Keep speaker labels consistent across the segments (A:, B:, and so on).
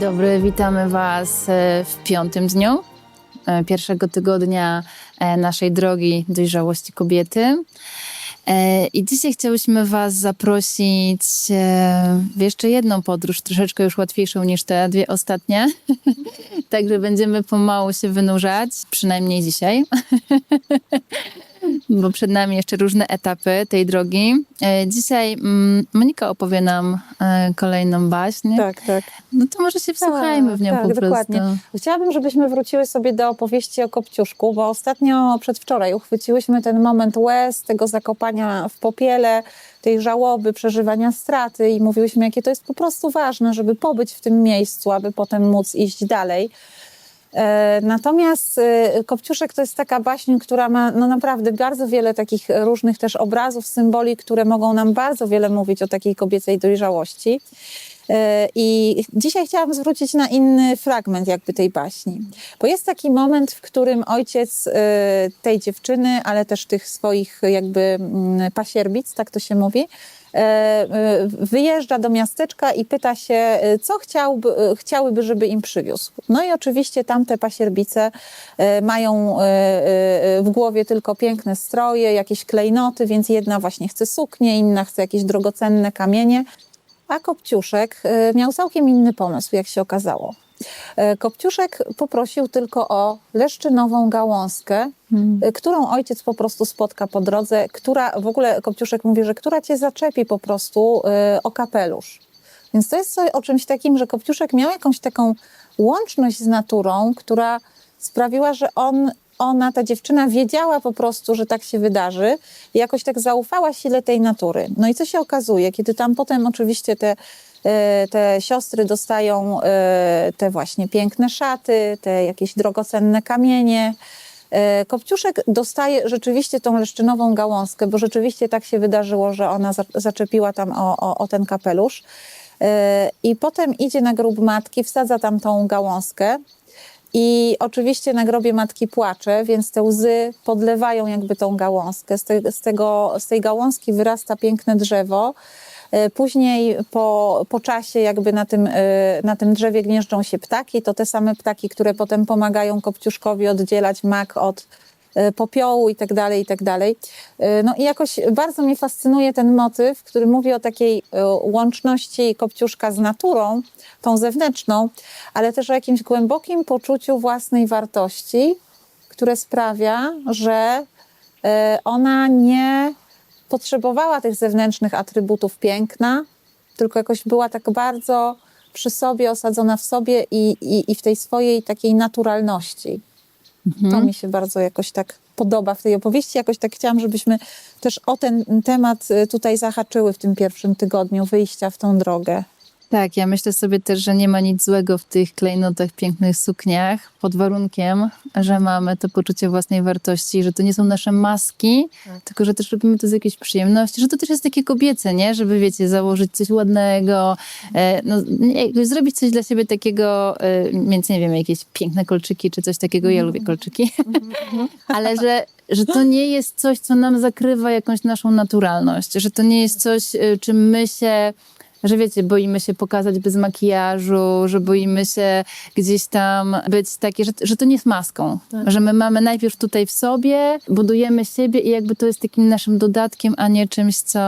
A: dobry, witamy Was e, w piątym dniu e, pierwszego tygodnia e, naszej drogi dojrzałości kobiety. I dzisiaj chciałyśmy Was zaprosić w jeszcze jedną podróż, troszeczkę już łatwiejszą niż te dwie ostatnie. Także będziemy pomału się wynurzać, przynajmniej dzisiaj. Bo przed nami jeszcze różne etapy tej drogi. E, Dzisiaj mm, Monika opowie nam e, kolejną baśń.
B: Tak, tak.
A: No to może się wsłuchajmy w nią
B: tak,
A: po prostu.
B: dokładnie. Chciałabym, żebyśmy wróciły sobie do opowieści o Kopciuszku, bo ostatnio, przedwczoraj, uchwyciłyśmy ten moment łez, tego zakopania w popiele, tej żałoby, przeżywania straty i mówiłyśmy, jakie to jest po prostu ważne, żeby pobyć w tym miejscu, aby potem móc iść dalej. E, Natomiast e, Kopciuszek to jest taka baśń, która ma no naprawdę bardzo wiele takich różnych też obrazów, symboli, które mogą nam bardzo wiele mówić o takiej kobiecej dojrzałości. E, I dzisiaj chciałam zwrócić na inny fragment jakby tej baśni. Bo jest taki moment, w którym ojciec tej dziewczyny, ale też tych swoich jakby mm, pasierbic, tak to się mówi, wyjeżdża do miasteczka i pyta się, e, co chciałby, e, chciałyby, żeby im przywiózł. No i oczywiście tamte pasierbice e, mają e, e, w głowie tylko piękne stroje, jakieś klejnoty, więc jedna właśnie chce suknię, inna chce jakieś drogocenne kamienie. A Kopciuszek e, miał całkiem inny pomysł, jak się okazało. E, Kopciuszek poprosił tylko o leszczynową gałązkę, e, którą ojciec po prostu spotka po drodze, która w ogóle Kopciuszek mówi, że która cię zaczepi po prostu e, o kapelusz. Więc to jest coś o czymś takim, że Kopciuszek miał jakąś taką łączność z naturą, która sprawiła, że on, ona, ta dziewczyna wiedziała po prostu, że tak się wydarzy i jakoś tak zaufała sile tej natury. No i co się okazuje, kiedy tam potem oczywiście te, te siostry dostają e, te właśnie piękne szaty, te jakieś drogocenne kamienie, E, Kopciuszek dostaje rzeczywiście tą leszczynową gałązkę, bo rzeczywiście tak się wydarzyło, że ona za- zaczepiła tam o, o, o ten kapelusz. E, I potem idzie na grób matki, wsadza tam tą gałązkę. I oczywiście na grobie matki płacze, więc te łzy podlewają jakby tą gałązkę. Z, te, z, tego, z tej gałązki wyrasta piękne drzewo. E, Później po, po czasie jakby na tym, e, na tym drzewie gnieżdżą się ptaki. To te same ptaki, które potem pomagają Kopciuszkowi oddzielać mak od e, popiołu i tak dalej, i tak dalej. No i jakoś bardzo mnie fascynuje ten motyw, który mówi o takiej łączności Kopciuszka z naturą, tą zewnętrzną, ale też o jakimś głębokim poczuciu własnej wartości, które sprawia, że ona nie potrzebowała tych zewnętrznych atrybutów piękna, tylko jakoś była tak bardzo przy sobie, osadzona w sobie i, i, i w tej swojej takiej naturalności. To mi się bardzo jakoś tak podoba w tej opowieści. Jakoś tak chciałam, żebyśmy też o ten temat y, tutaj zahaczyły w tym pierwszym tygodniu wyjścia w tą drogę.
A: Tak, ja myślę sobie też, że nie ma nic złego w tych klejnotach, pięknych sukniach, pod warunkiem, że mamy to poczucie własnej wartości, że to nie są nasze maski, tylko że też robimy to z jakiejś przyjemności, że to też jest takie kobiece, nie? Żeby, wiecie, założyć coś ładnego, e, no, nie, zrobić coś dla siebie takiego, e, więc nie wiem, jakieś piękne kolczyki czy coś takiego, ja lubię kolczyki, ale że, że to nie jest coś, co nam zakrywa jakąś naszą naturalność, że to nie jest coś, y, czym my się, że wiecie, boimy się pokazać bez makijażu, że boimy się gdzieś tam być takie, że, że to nie jest maską, że my mamy najpierw tutaj w sobie, budujemy siebie i jakby to jest takim naszym dodatkiem, a nie czymś, co,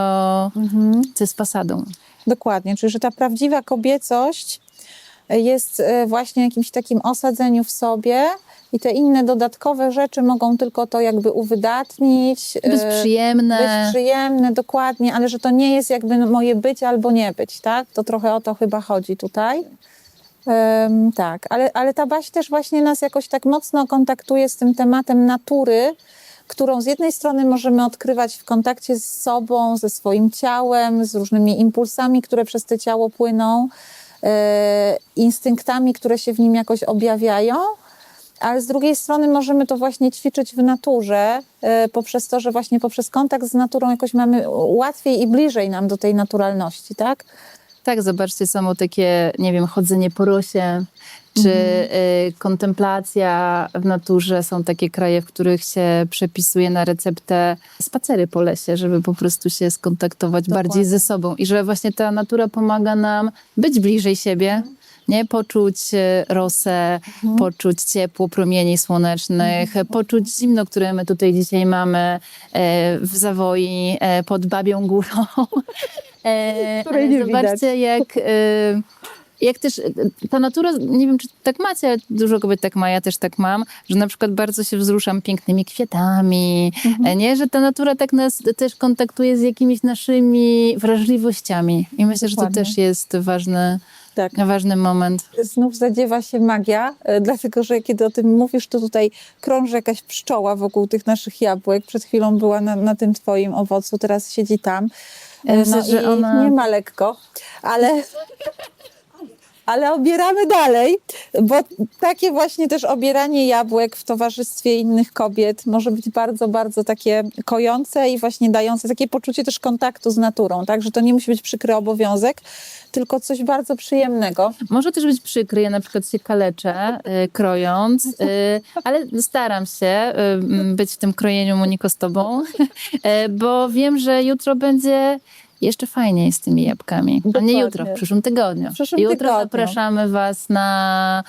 A: co jest fasadą.
B: Dokładnie, czyli że ta prawdziwa kobiecość jest e, właśnie jakimś takim osadzeniu w sobie i te inne dodatkowe rzeczy mogą tylko to jakby uwydatnić. e,
A: Być przyjemne.
B: Być przyjemne, dokładnie, ale że to nie jest jakby moje być albo nie być, tak? To trochę o to chyba chodzi tutaj. Em, tak, ale, ale ta baś też właśnie nas jakoś tak mocno kontaktuje z tym tematem natury, którą z jednej strony możemy odkrywać w kontakcie z sobą, ze swoim ciałem, z różnymi impulsami, które przez to ciało płyną, instynktami, które się w nim jakoś objawiają, ale z drugiej strony możemy to właśnie ćwiczyć w naturze, e, poprzez to, że właśnie poprzez kontakt z naturą jakoś mamy łatwiej i bliżej nam do tej naturalności, tak?
A: Tak, zobaczcie, samo takie, nie wiem, chodzenie po rosie, czy y, kontemplacja w naturze. Są takie kraje, w których się przepisuje na receptę spacery po lesie, żeby po prostu się skontaktować bardziej ze sobą. I że właśnie ta natura pomaga nam być bliżej siebie, nie? Poczuć e, rosę,
B: Mhm.
A: poczuć ciepło promieni słonecznych, poczuć zimno, które my tutaj dzisiaj mamy e, w Zawoi e, pod Babią Górą. E,
B: Której nie widać.
A: zobaczcie, jak, e, jak też e, ta natura, nie wiem, czy tak macie, ale dużo kobiet tak ma, ja też tak mam, że na przykład bardzo się wzruszam pięknymi kwiatami,
B: Mhm.
A: e, nie? Że ta natura tak nas też kontaktuje z jakimiś naszymi wrażliwościami. I myślę, że to
B: Dokładnie.
A: też jest ważny,
B: Tak.
A: ważny moment.
B: znów zadziewa się magia, e, dlatego że kiedy o tym mówisz, to tutaj krąży jakaś pszczoła wokół tych naszych jabłek. Przed chwilą była na, na tym twoim owocu, teraz siedzi tam.
A: Ja myślę,
B: no
A: że ona-
B: nie ma lekko, ale... Ale obieramy dalej, bo takie właśnie też obieranie jabłek w towarzystwie innych kobiet może być bardzo, bardzo takie kojące i właśnie dające takie poczucie też kontaktu z naturą, tak? Że to nie musi być przykry obowiązek, tylko coś bardzo przyjemnego.
A: Może też być przykry, ja na przykład się kaleczę, y, krojąc, y, ale staram się y, być w tym krojeniu Moniko z tobą, y, bo wiem, że jutro będzie jeszcze fajniej z tymi jabłkami. A
B: Dokładnie.
A: nie jutro, w przyszłym tygodniu.
B: W przyszłym
A: jutro
B: tygodniu.
A: zapraszamy was na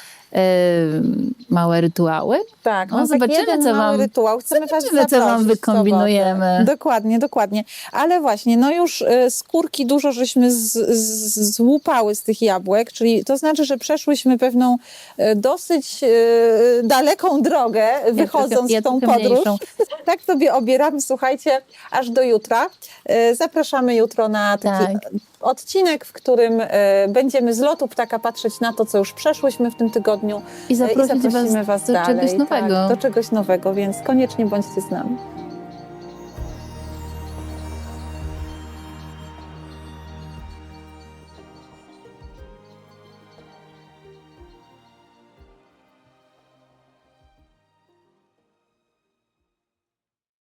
A: małe rytuały.
B: Tak,
A: No, zobaczymy, co
B: mały
A: wam-
B: rytuał. Chcemy
A: zobaczymy, co wam wykombinujemy.
B: Dokładnie, dokładnie. Ale właśnie, no już y, skórki dużo żeśmy z, z, złupały z tych jabłek, czyli to znaczy, że przeszłyśmy pewną y, dosyć y, daleką drogę, wychodząc
A: ja
B: w tą podróż.
A: mniejszą.
B: Tak sobie obieramy, słuchajcie, aż do jutra. Y, Zapraszamy jutro na taki
A: Tak.
B: odcinek, w którym y, będziemy z lotu ptaka patrzeć na to, co już przeszłyśmy w tym tygodniu.
A: I zaprosić
B: I zaprosimy
A: was,
B: was
A: do
B: dalej,
A: czegoś nowego.
B: Tak, do czegoś nowego, więc koniecznie bądźcie z nami.